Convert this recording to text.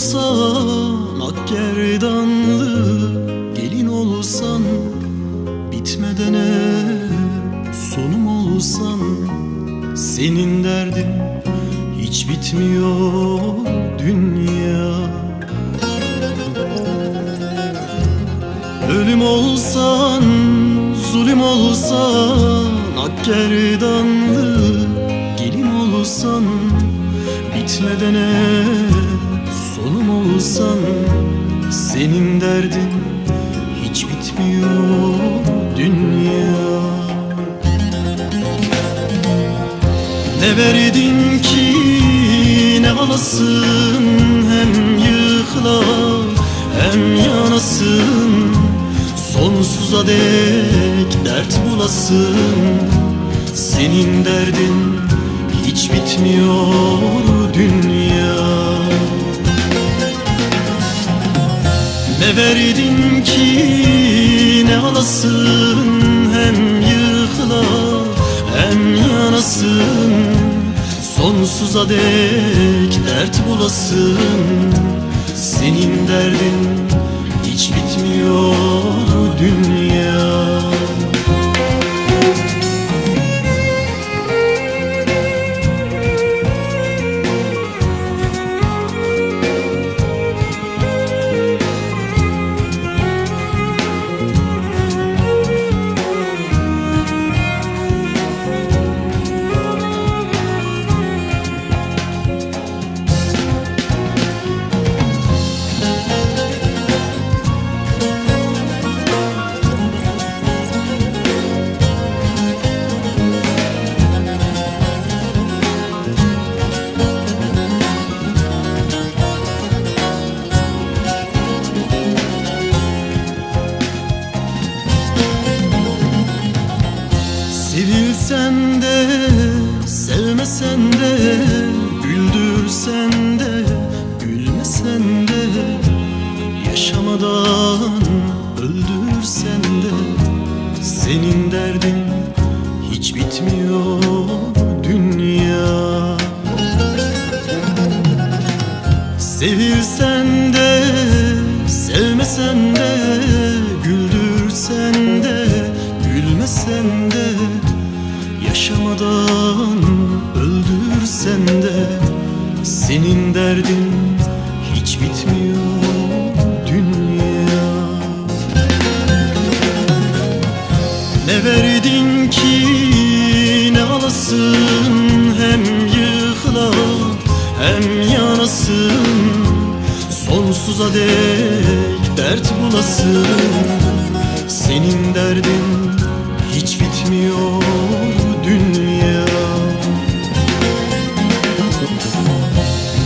olsan ak gerdanlı Gelin olsan bitmeden hep sonum olsan Senin derdin hiç bitmiyor dünya. Ölüm olsan, zulüm olsan Ak gerdanlı gelin olsan Bitmeden hep olsan Senin derdin hiç bitmiyor dünya. Ne verdin ki ne alasın Hem yıkla hem yanasın. Sonsuza dek dert bulasın. Senin derdin hiç bitmiyor Sonsuza dek dert bulasın. Senin derdin Sevilsen de, sevmesen de Güldürsen de, gülmesen de Yaşamadan öldürsen de. Senin derdin hiç bitmiyor dünya. Sevilsen Senin derdin hiç bitmiyor dünya. Ne verdin ki ne alasın Hem yıkla hem yanasın. Sonsuza dek dert bulasın